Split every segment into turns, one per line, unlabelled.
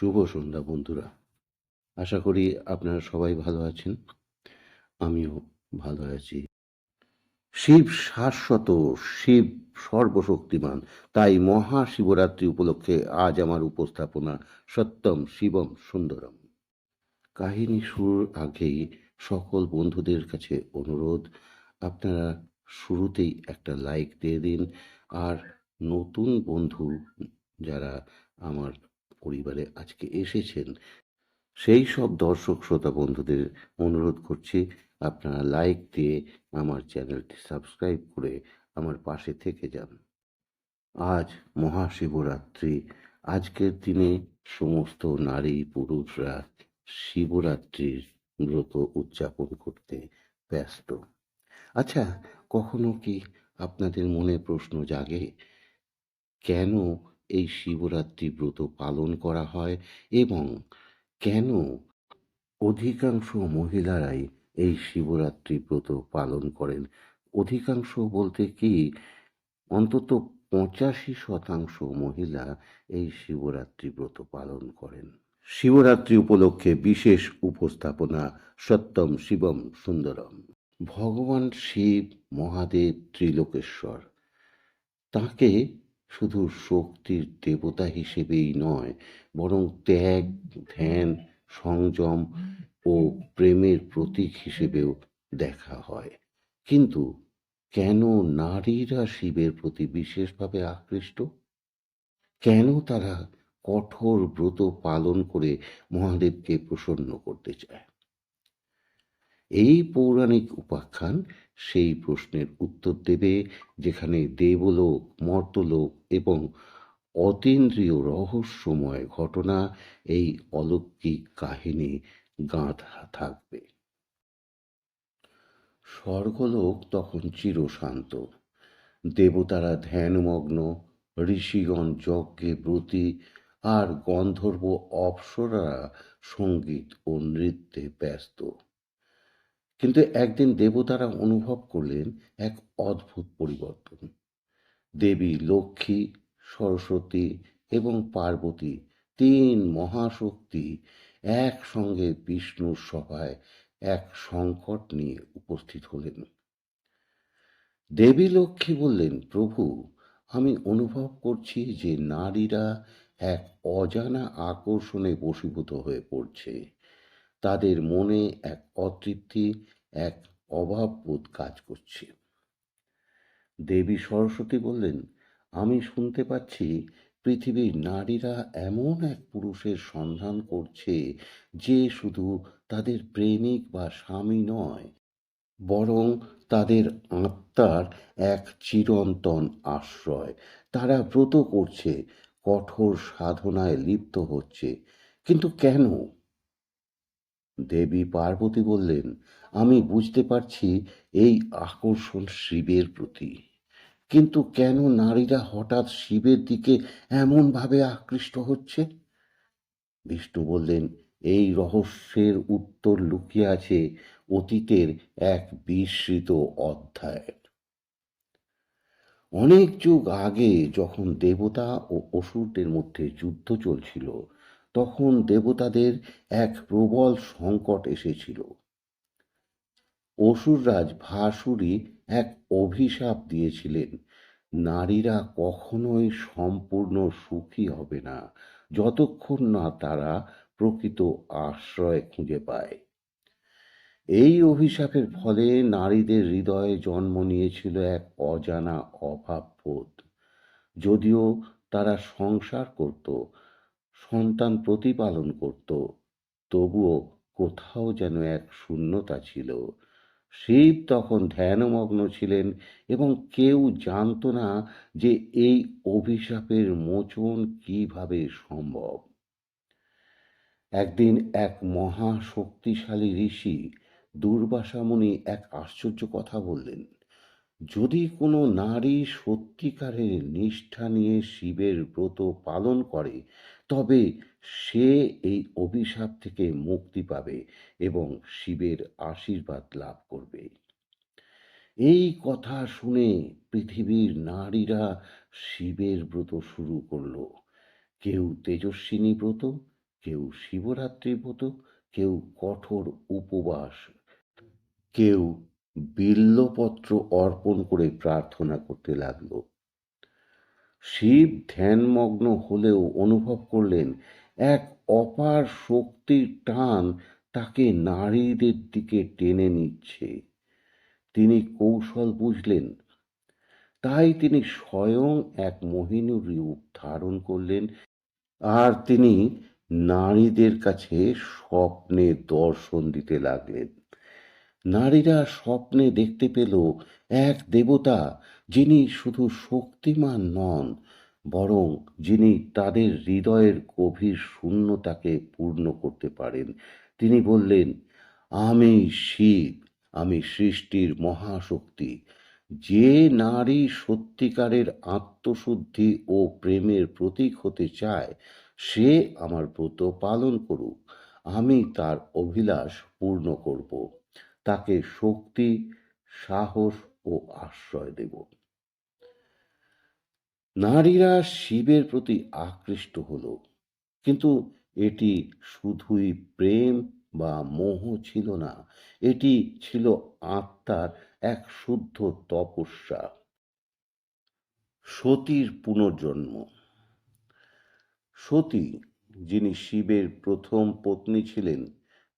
শুভ সন্ধ্যা, বন্ধুরা। আশা করি আপনারা সবাই ভালো আছেন। আমিও ভালো আছি। শিব শাশ্বত, শিব সর্বশক্তিমান। তাই মহাশিবরাত্রি উপলক্ষে আজ আমার উপস্থাপনা সত্যম শিবম সুন্দরম। কাহিনী শুরুর আগেই সকল বন্ধুদের কাছে অনুরোধ, আপনারা শুরুতেই একটা লাইক দিয়ে দিন। আর নতুন বন্ধু যারা আমার পরিবারে আজকে এসেছেন। সেই সব দর্শক, শ্রোতা বন্ধুদের অনুরোধ করছি, আপনারা লাইক দিয়ে আমার চ্যানেলটি সাবস্ক্রাইব করে আমার পাশে থেকে যান। আজ মহাশিবরাত্রি। আজকের দিনে সমস্ত নারী পুরুষরা শিবরাত্রির ব্রত উদযাপন করতে ব্যস্ত। আচ্ছা কখনো কি আপনাদের মনে প্রশ্ন জাগে? কেন এই শিবরাত্রি ব্রত পালন করা হয় এবং কেন অধিকাংশ মহিলারাই এই শিবরাত্রি ব্রত পালন করেন? অধিকাংশ বলতে কি, অন্তত পঁচাশি শতাংশ মহিলা এই শিবরাত্রি ব্রত পালন করেন। শিবরাত্রি উপলক্ষে বিশেষ উপস্থাপনা সত্যম শিবম সুন্দরম। ভগবান শিব মহাদেব ত্রিলোকেশ্বর, তাকে শুধু শক্তির দেবতা হিসেবেই নয়, বরং ত্যাগ, ধ্যান, সংযম ও প্রেমের প্রতীক হিসেবেও দেখা হয়। কিন্তু কেন নারীরা শিবের প্রতি বিশেষভাবে আকৃষ্ট? কেন তারা কঠোর ব্রত পালন করে মহাদেবকে প্রসন্ন করতে চায়? এই পৌরাণিক উপাখ্যান সেই প্রশ্নের উত্তর দেবে, যেখানে দেবলোক, মর্তলোক এবং অতীন্দ্রিয় রহস্যময় ঘটনা এই অলৌকিক কাহিনী গাঁথা থাকবে। স্বর্গলোক তখন চিরশান্ত। দেবতারা ধ্যানমগ্ন, ঋষিগণ যজ্ঞে ব্রতী আর গন্ধর্ব অপ্সরারা সংগীত ও নৃত্যে ব্যস্ত। কিন্তু একদিন দেবতারা অনুভব করলেন এক অদ্ভুত পরিবর্তন। দেবী, লক্ষ্মী, সরস্বতী এবং পার্বতী তিন মহাশক্তি একসঙ্গে বিষ্ণুর সভায় এক সংকট নিয়ে উপস্থিত হলেন। দেবী, লক্ষ্মী বললেন, প্রভু, আমি অনুভব করছি যে নারীরা এক অজানা আকর্ষণে বশীভূত হয়ে পড়ছে। তাদের মনে এক অতৃপ্তি, এক অভাববোধ কাজ করছে। দেবী সরস্বতী বললেন, আমি শুনতে পাচ্ছি পৃথিবীর নারীরা এমন এক পুরুষের সন্ধান করছে যে শুধু তাদের প্রেমিক বা স্বামী নয়, বরং তাদের আত্মার এক চিরন্তন আশ্রয়। তারা ব্রত করছে, কঠোর সাধনায় লিপ্ত হচ্ছে। কিন্তু কেন? দেবী পার্বতী বললেন, আমি বুঝতে পারছি এই আকর্ষণ শিবের প্রতি। কিন্তু কেন নারীরা হঠাৎ শিবের দিকে এমনভাবে আকৃষ্ট হচ্ছে? বিষ্ণু বললেন, এই রহস্যের উত্তর লুকিয়ে আছে অতীতের এক বিস্মৃত অধ্যায়। অনেক যুগ আগে যখন দেবতা ও অসুরদের মধ্যে যুদ্ধ চলছিল তখন দেবতাদের এক প্রবল সংকট এসেছিল। অসুররাজ ভাসুরী এক অভিশাপ দিয়েছিলেন, নারীরা কখনোই সম্পূর্ণ সুখী হবে না, যতক্ষণ না তারা প্রকৃত আশ্রয় খুঁজে পায়। এই অভিশাপের ফলে নারীদের হৃদয়ে জন্ম নিয়েছিল এক অজানা অভাববোধ, যদিও তারা সংসার করত সন্তান প্রতিপালন করত। তবুও কোথাও যেন এক শূন্যতা ছিল। শিব তখন ধ্যানমগ্ন ছিলেন এবং কেউ জানত না যে এই অভিশাপের মোচন কীভাবে সম্ভব। একদিন এক মহা শক্তিশালী ঋষি দুর্বাসামুনি এক আশ্চর্য কথা বললেন, যদি কোনো নারী সত্যিকারের নিষ্ঠা নিয়ে শিবের ব্রত পালন করে তবে সে এই অভিশাপ থেকে মুক্তি পাবে এবং শিবের আশীর্বাদ লাভ করবে। এই কথা শুনে পৃথিবীর নারীরা শিবের ব্রত শুরু করল। কেউ তেজস্বিনী ব্রত, কেউ শিবরাত্রি ব্রত, কেউ কঠোর উপবাস, কেউ বিল্লপত্র অর্পণ করে প্রার্থনা করতে লাগল। শিব ধ্যানমগ্ন হলেও অনুভব করলেন এক অপার শক্তির টান তাকে নারীদের দিকে টেনে নিচ্ছে। তিনি কৌশল বুঝলেন। তাই তিনি স্বয়ং এক মোহিনী রূপ ধারণ করলেন আর তিনি নারীদের কাছে স্বপ্নে দর্শন দিতে লাগলেন। নারীরা স্বপ্নে দেখতে পেল এক দেবতা যিনি শুধু শক্তিমান নন, বরং যিনি তাদের হৃদয়ের গভীর শূন্যতাকে পূর্ণ করতে পারেন। তিনি বললেন, আমি শিব, আমি সৃষ্টির মহাশক্তি। যে নারী সত্যিকারের আত্মশুদ্ধি ও প্রেমের প্রতীক হতে চায়, সে আমার ব্রত পালন করুক। আমি তার অভিলাষ পূর্ণ করব। তাকে শক্তি, সাহস ও আশ্রয় দেব। নারীরা শিবের প্রতি আকৃষ্ট হলো, কিন্তু এটি শুধুই প্রেম বা মোহ ছিল না, এটি ছিল আত্মার এক শুদ্ধ তপস্যা। সতীর পুনর্জন্ম। সতী, যিনি শিবের প্রথম পত্নী ছিলেন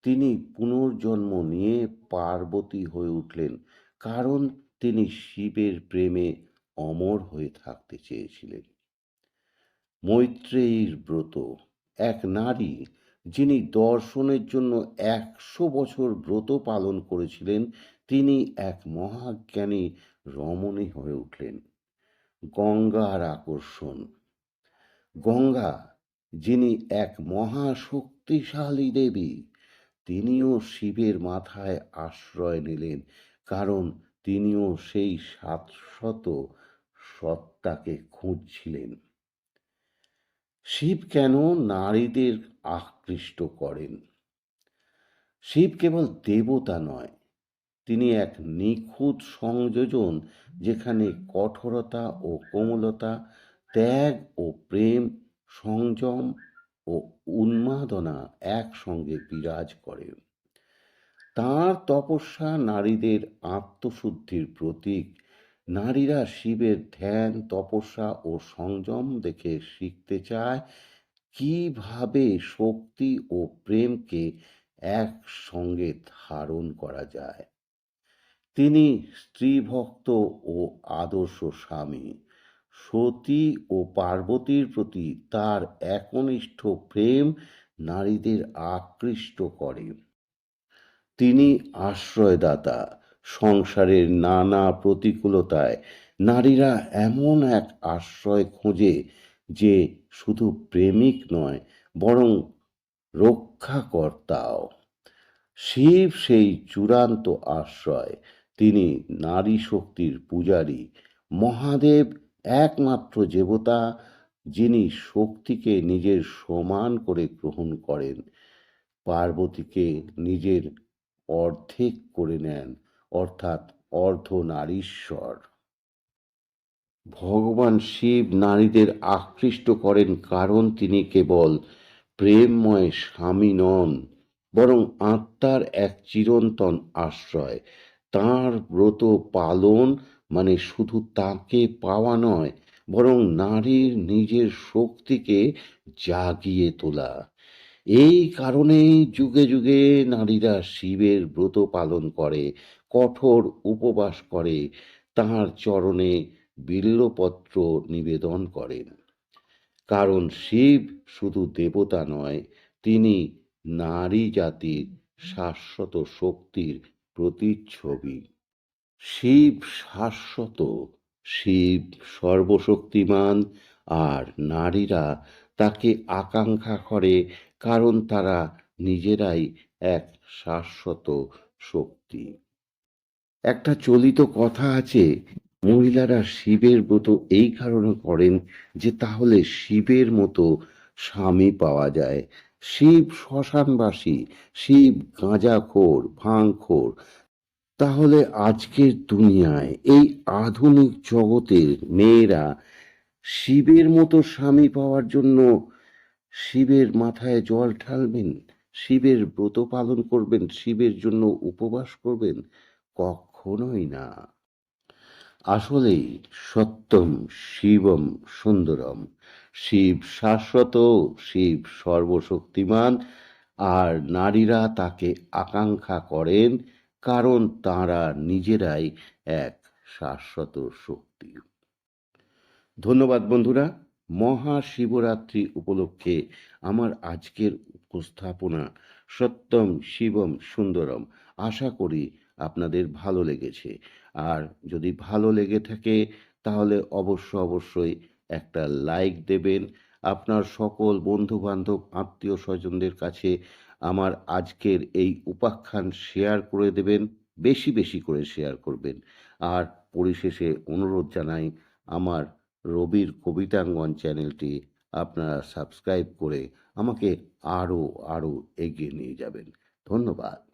তিনি পুনর্জন্ম নিয়ে পার্বতী হয়ে উঠলেন কারণ তিনি শিবের প্রেমে অমর হয়ে থাকতে চেয়েছিলেন। মৈত্রেয়ীর ব্রত, এক নারী যিনি দর্শনের জন্য একশো বছর ব্রত পালন করেছিলেন, তিনি এক মহাজ্ঞানী রমণী হয়ে উঠলেন। গঙ্গার আকর্ষণ, গঙ্গা যিনি এক মহাশক্তিশালী দেবী। তিনিও শিবের মাথায় আশ্রয় নিলেন, কারণ তিনিও সেই শাশ্বত সত্তাকে খুঁজছিলেন। শিব কেন নারীদের আকৃষ্ট করেন? শিব কেবল দেবতা নয়, তিনি এক নিখুঁত সংযোজন যেখানে কঠোরতা ও কোমলতা, ত্যাগ ও প্রেম, সংযম ও উন্মাদনা একসঙ্গে বিরাজ করে। তাঁর তপস্যা নারীদের আত্মশুদ্ধির প্রতীক। নারীরা শিবের ধ্যান, তপস্যা ও সংযম দেখে শিখতে চায় কীভাবে শক্তি ও প্রেমকে একসঙ্গে ধারণ করা যায়। তিনি স্ত্রীভক্ত ও আদর্শ স্বামী। সতী ও পার্বতীর প্রতি তার একনিষ্ঠ প্রেম নারীদের আকৃষ্ট করে। তিনি আশ্রয়দাতা। সংসারের নানা প্রতিকূলতায় নারীরা এমন এক আশ্রয় খোঁজে যে শুধু প্রেমিক নয়, বরং রক্ষাকর্তাও। শিব সেই চূড়ান্ত আশ্রয়। তিনি নারী শক্তির পূজারী। মহাদেব একমাত্র দেবতা যিনি শক্তিকে নিজের সমান করে গ্রহণ করেন, পার্বতীকে নিজের অর্ধেক করে নেন, অর্থাৎ অর্ধ নারীশ্বর ভগবান শিব নারীদের আকৃষ্ট করেন কারণ তিনি কেবল প্রেমময় স্বামী নন, বরং আত্মার এক চিরন্তন আশ্রয়। তার ব্রত পালন মানে শুধু তাকে পাওয়া নয়, বরং নারীর নিজের শক্তিকে জাগিয়ে তোলা। এই কারণেই যুগে যুগে নারীরা শিবের ব্রত পালন করে, কঠোর উপবাস করে, তাঁর চরণে বিল্লপত্র নিবেদন করেন। কারণ শিব শুধু দেবতা নয়, তিনি নারী জাতির শাশ্বত শক্তির প্রতিচ্ছবি। শিব শাশ্বত, শিব সর্বশক্তিমান, আর নারীরা তাকে আকাঙ্ক্ষা করে, কারণ তারা নিজেরাই এক শাশ্বত শক্তি। একটা চলিত কথা আছে, মহিলারা শিবের ব্রত এই কারণে করেন যে তাহলে শিবের মতো স্বামী পাওয়া যায়। শিব শ্মশানবাসী, শিব গাঁজাখোর, ভাঙখোর তাহলে আজকের দুনিয়ায় এই আধুনিক জগতের মেয়েরা শিবের মতো স্বামী পাওয়ার জন্য শিবের মাথায় জল ঢালবেন, শিবের ব্রত পালন করবেন, শিবের জন্য উপবাস করবেন? কখনোই না। আসলেই সত্যম শিবম সুন্দরম। শিব শাশ্বত, শিব সর্বশক্তিমান, আর নারীরা তাকে আকাঙ্ক্ষা করেন কারণ তাঁরা নিজেরাই এক শাশ্বত শক্তি। ধন্যবাদ বন্ধুরা, মহাশিবরাত্রি উপলক্ষে আমার আজকের উপস্থাপনা সত্যম শিবম সুন্দরম। আশা করি আপনাদের ভালো লেগেছে। আর যদি ভালো লেগে থাকে, তাহলে অবশ্য অবশ্যই একটা লাইক দেবেন। আপনার সকল বন্ধু বান্ধব আত্মীয় স্বজনদের কাছে আমার আজকের এই উপাখ্যান শেয়ার করে দেবেন, বেশি বেশি করে শেয়ার করবেন। আর পরিশেষে অনুরোধ জানাই, আমার রবির কবিতাঙ্গন চ্যানেলটি আপনারা সাবস্ক্রাইব করে আমাকে আরও আরও এগিয়ে নিয়ে যাবেন। ধন্যবাদ।